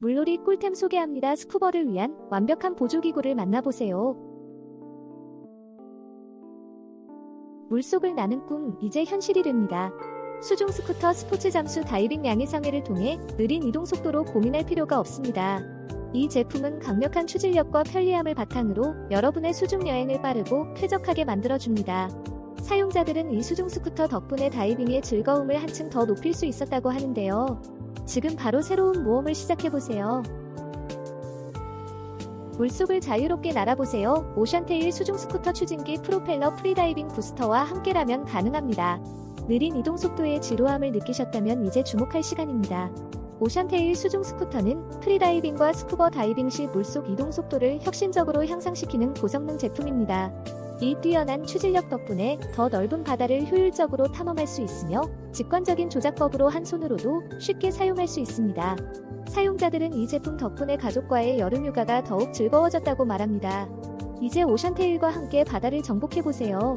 물놀이 꿀템 소개합니다. 스쿠버를 위한 완벽한 보조기구를 만나보세요. 물속을 나는 꿈, 이제 현실이 됩니다. 수중 스쿠터 스포츠 잠수 다이빙 양해상해를 통해 느린 이동 속도로 고민할 필요가 없습니다. 이 제품은 강력한 추진력과 편리함을 바탕으로 여러분의 수중 여행을 빠르고 쾌적하게 만들어줍니다. 사용자들은 이 수중 스쿠터 덕분에 다이빙의 즐거움을 한층 더 높일 수 있었다고 하는데요. 지금 바로 새로운 모험을 시작해보세요. 물속을 자유롭게 날아보세요. 오션테일 수중 스쿠터 추진기 프로펠러 프리다이빙 부스터와 함께라면 가능합니다. 느린 이동 속도의 지루함을 느끼셨다면 이제 주목할 시간입니다. 오션테일 수중 스쿠터는 프리다이빙과 스쿠버 다이빙 시 물속 이동 속도를 혁신적으로 향상시키는 고성능 제품입니다. 이 뛰어난 추진력 덕분에 더 넓은 바다를 효율적으로 탐험할 수 있으며 직관적인 조작법으로 한 손으로도 쉽게 사용할 수 있습니다. 사용자들은 이 제품 덕분에 가족과의 여름 휴가가 더욱 즐거워졌다고 말합니다. 이제 오션테일과 함께 바다를 정복해보세요.